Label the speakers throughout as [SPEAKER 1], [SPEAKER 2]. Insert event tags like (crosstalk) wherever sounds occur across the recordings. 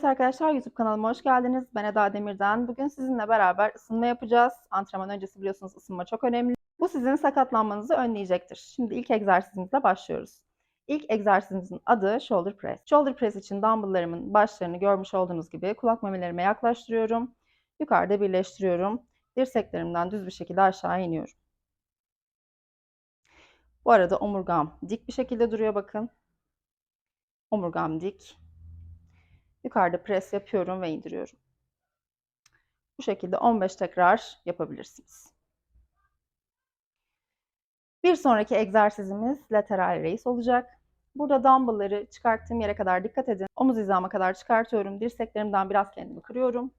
[SPEAKER 1] Evet arkadaşlar YouTube kanalıma hoş geldiniz. Ben Eda Demir'den. Bugün sizinle beraber ısınma yapacağız. Antrenman öncesi biliyorsunuz ısınma çok önemli. Bu sizin sakatlanmanızı önleyecektir. Şimdi ilk egzersizimizle başlıyoruz. İlk egzersizimizin adı shoulder press. Shoulder press için dumbbelllarımın başlarını görmüş olduğunuz gibi kulak memelerime yaklaştırıyorum. Yukarıda birleştiriyorum. Dirseklerimden düz bir şekilde aşağı iniyorum. Bu arada omurgam dik bir şekilde duruyor bakın. Omurgam dik. Yukarıda pres yapıyorum ve indiriyorum. Bu şekilde 15 tekrar yapabilirsiniz. Bir sonraki egzersizimiz lateral raise olacak. Burada dumbbellları çıkarttığım yere kadar dikkat edin. Omuz hizama kadar çıkartıyorum. Dirseklerimden biraz kendimi kırıyorum.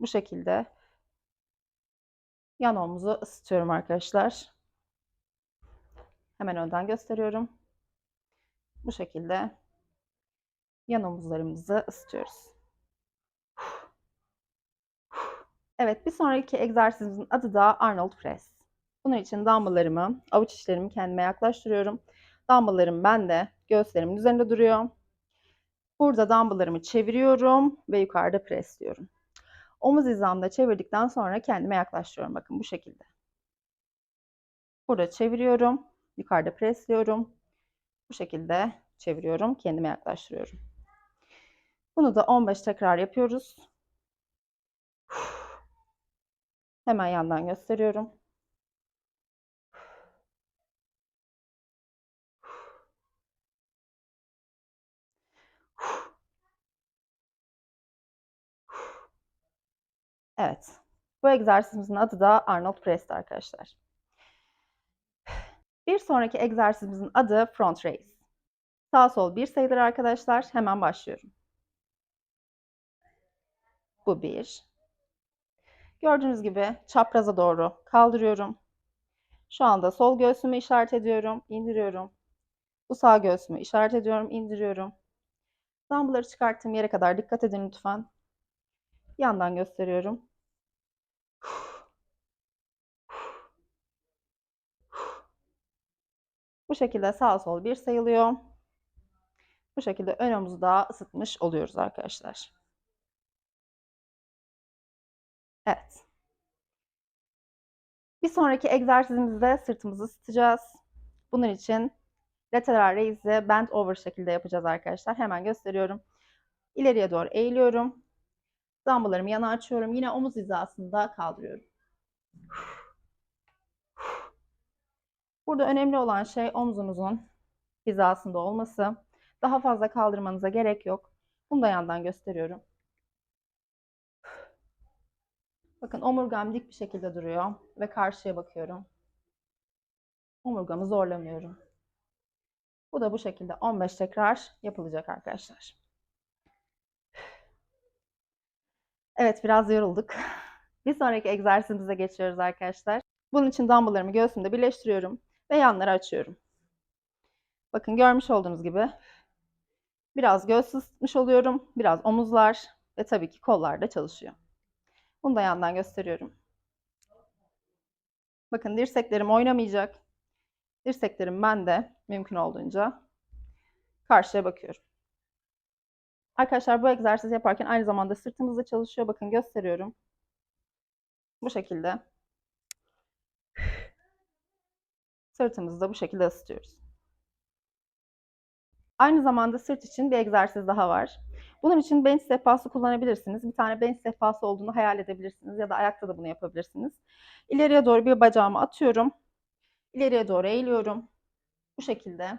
[SPEAKER 1] Bu şekilde yan omuzu ısıtıyorum arkadaşlar. Hemen önden gösteriyorum. Bu şekilde yan omuzlarımızı ısıtıyoruz. Evet, bir sonraki egzersizimizin adı da Arnold Press. Bunun için dumbbelllarımı, avuç içlerimi kendime yaklaştırıyorum. Dumbbelllarım bende, göğüslerimin üzerinde duruyor. Burada dumbbelllarımı çeviriyorum ve yukarıda presliyorum. Omuz hizamda çevirdikten sonra kendime yaklaştırıyorum. Bakın bu şekilde. Burada çeviriyorum, yukarıda presliyorum. Bu şekilde çeviriyorum, kendime yaklaştırıyorum. Bunu da 15 tekrar yapıyoruz. Hemen yandan gösteriyorum. Evet. Bu egzersizimizin adı da Arnold Press'ti arkadaşlar. Bir sonraki egzersizimizin adı Front Raise. Sağ sol bir sayıdır arkadaşlar. Hemen başlıyorum. Bu bir. Gördüğünüz gibi çapraza doğru kaldırıyorum. Şu anda sol göğsümü işaret ediyorum, indiriyorum. Bu sağ göğsümü işaret ediyorum, indiriyorum. Dumbbellları çıkarttığım yere kadar dikkat edin lütfen. Yandan gösteriyorum. Bu şekilde sağ sol bir sayılıyor. Bu şekilde ön omuzu daha ısıtmış oluyoruz arkadaşlar. Evet. Bir sonraki egzersizimizde sırtımızı ısıtacağız. Bunun için lateral raise'i bend over şekilde yapacağız arkadaşlar. Hemen gösteriyorum. İleriye doğru eğiliyorum. Dumbbelllarımı yana açıyorum. Yine omuz hizasında kaldırıyorum. Burada önemli olan şey omzunuzun hizasında olması. Daha fazla kaldırmanıza gerek yok. Bunu da yandan gösteriyorum. Bakın omurgam dik bir şekilde duruyor ve karşıya bakıyorum. Omurgamı zorlamıyorum. Bu da bu şekilde 15 tekrar yapılacak arkadaşlar. Evet biraz yorulduk. (laughs) Bir sonraki egzersizimize geçiyoruz arkadaşlar. Bunun için dumbbelllarımı göğsümde birleştiriyorum ve yanları açıyorum. Bakın görmüş olduğunuz gibi biraz göğüs ısıtmış oluyorum, biraz omuzlar ve tabii ki kollar da çalışıyor. Bunu da yandan gösteriyorum. Bakın dirseklerim oynamayacak. Dirseklerim ben de mümkün olduğunca karşıya bakıyorum. Arkadaşlar bu egzersiz yaparken aynı zamanda sırtımız da çalışıyor. Bakın gösteriyorum. Bu şekilde. Sırtımızı da bu şekilde ısıtıyoruz. Aynı zamanda sırt için bir egzersiz daha var. Bunun için bench sehpası kullanabilirsiniz. Bir tane bench sehpası olduğunu hayal edebilirsiniz ya da ayakta da bunu yapabilirsiniz. İleriye doğru bir bacağımı atıyorum. İleriye doğru eğiliyorum. Bu şekilde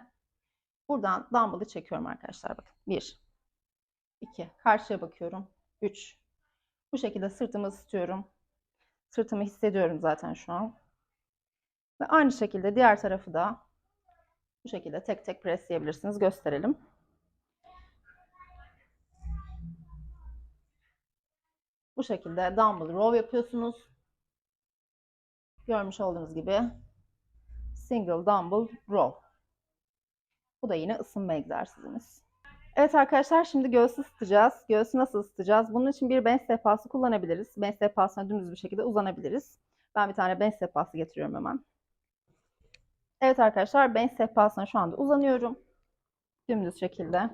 [SPEAKER 1] buradan dumbbell'ı çekiyorum arkadaşlar. Bakın 1, 2, karşıya bakıyorum. 3, bu şekilde sırtımı ısıtıyorum. Sırtımı hissediyorum zaten şu an. Ve aynı şekilde diğer tarafı da bu şekilde tek tek presleyebilirsiniz. Gösterelim. Bu şekilde dumbbell row yapıyorsunuz. Görmüş olduğunuz gibi single dumbbell row. Bu da yine ısınma egzersizimiz. Evet arkadaşlar şimdi göğsü ısıtacağız. Göğsü nasıl ısıtacağız? Bunun için bir bench sehpası kullanabiliriz. Bench sehpasına dümdüz bir şekilde uzanabiliriz. Ben bir tane bench sehpası getiriyorum hemen. Evet arkadaşlar bench sehpasına şu anda uzanıyorum. Dümdüz şekilde.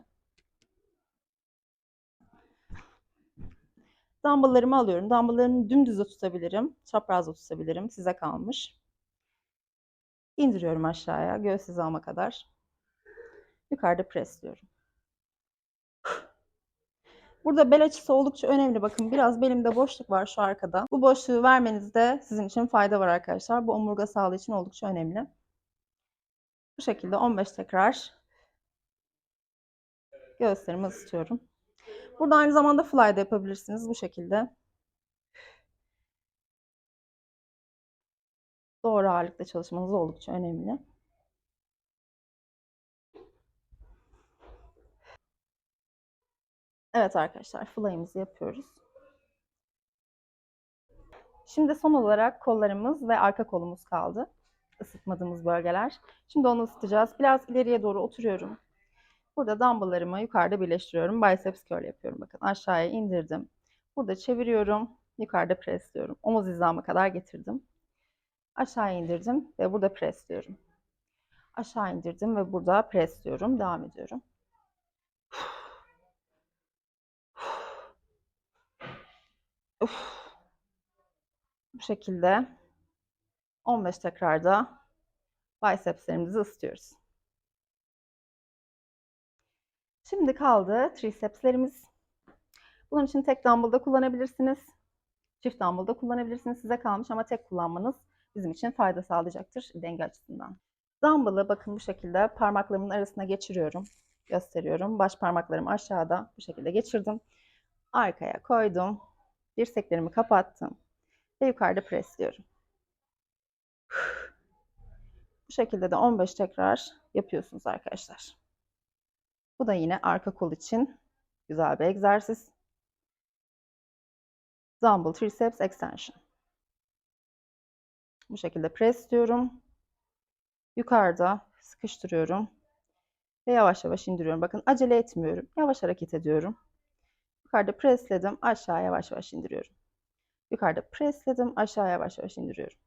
[SPEAKER 1] Dumbbell'larımı alıyorum. Dumbbell'larımı dümdüz tutabilirim. Çapraz tutabilirim. Size kalmış. İndiriyorum aşağıya. Göğüs hizama kadar. Yukarıda presliyorum. Burada bel açısı oldukça önemli. Bakın biraz belimde boşluk var şu arkada. Bu boşluğu vermenizde sizin için fayda var arkadaşlar. Bu omurga sağlığı için oldukça önemli. Bu şekilde 15 tekrar göğüslerimi ısıtıyorum. Burada aynı zamanda fly da yapabilirsiniz bu şekilde. Doğru ağırlıkta çalışmanız oldukça önemli. Evet arkadaşlar fly'ımızı yapıyoruz. Şimdi son olarak kollarımız ve arka kolumuz kaldı. Isıtmadığımız bölgeler. Şimdi onu ısıtacağız. Biraz ileriye doğru oturuyorum. Burada dumbbelllarımı yukarıda birleştiriyorum. Biceps curl yapıyorum. Bakın aşağıya indirdim. Burada çeviriyorum. Yukarıda presliyorum. Omuz hizama kadar getirdim. Aşağı indirdim ve burada presliyorum. Aşağı indirdim ve burada presliyorum. Devam ediyorum. Uf. Bu şekilde 15 tekrarda bicepslerimizi ısıtıyoruz. Şimdi kaldı tricepslerimiz. Bunun için tek dumbbell'da kullanabilirsiniz. Çift dumbbell'da kullanabilirsiniz. Size kalmış ama tek kullanmanız bizim için fayda sağlayacaktır denge açısından. Dumbbell'ı bakın bu şekilde parmaklarımın arasına geçiriyorum. Gösteriyorum. Baş parmaklarım aşağıda bu şekilde geçirdim. Arkaya koydum. Dirseklerimi kapattım. Ve yukarıda presliyorum. Bu şekilde de 15 tekrar yapıyorsunuz arkadaşlar. Bu da yine arka kol için güzel bir egzersiz. Dumbbell triceps extension. Bu şekilde presliyorum. Yukarıda sıkıştırıyorum. Ve yavaş yavaş indiriyorum. Bakın acele etmiyorum. Yavaş hareket ediyorum. Yukarıda presledim. Aşağı yavaş yavaş indiriyorum. Yukarıda presledim. Aşağı yavaş yavaş indiriyorum.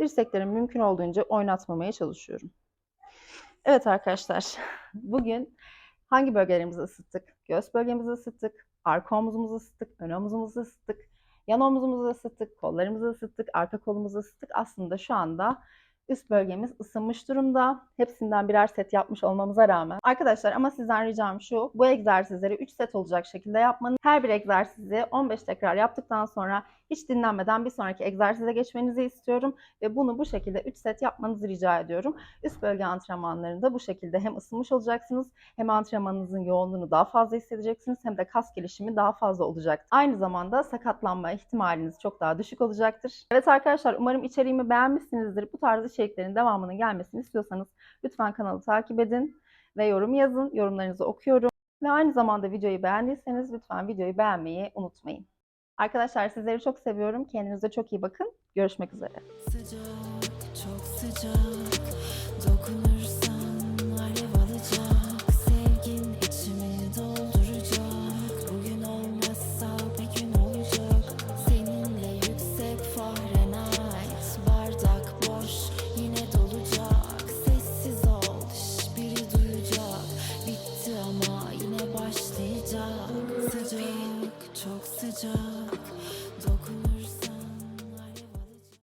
[SPEAKER 1] Dirseklerimi mümkün olduğunca oynatmamaya çalışıyorum. Evet arkadaşlar. (laughs) Bugün hangi bölgelerimizi ısıttık? Göğüs bölgemizi ısıttık. Arka omuzumuzu ısıttık. Ön omuzumuzu ısıttık. Yan omuzumuzu ısıttık. Kollarımızı ısıttık. Arka kolumuzu ısıttık. Aslında şu anda üst bölgemiz ısınmış durumda. Hepsinden birer set yapmış olmamıza rağmen. Arkadaşlar ama sizden ricam şu. Bu egzersizleri 3 set olacak şekilde yapmanız. Her bir egzersizi 15 tekrar yaptıktan sonra hiç dinlenmeden bir sonraki egzersize geçmenizi istiyorum. Ve bunu bu şekilde 3 set yapmanızı rica ediyorum. Üst bölge antrenmanlarında bu şekilde hem ısınmış olacaksınız hem antrenmanınızın yoğunluğunu daha fazla hissedeceksiniz hem de kas gelişimi daha fazla olacak. Aynı zamanda sakatlanma ihtimaliniz çok daha düşük olacaktır. Evet arkadaşlar umarım içeriğimi beğenmişsinizdir. Bu tarz içeriklerin devamının gelmesini istiyorsanız lütfen kanalı takip edin ve yorum yazın. Yorumlarınızı okuyorum. Ve aynı zamanda videoyu beğendiyseniz lütfen videoyu beğenmeyi unutmayın. Arkadaşlar sizleri çok seviyorum. Kendinize çok iyi bakın. Görüşmek üzere.
[SPEAKER 2] Sıcak, çok sıcak Dokunursan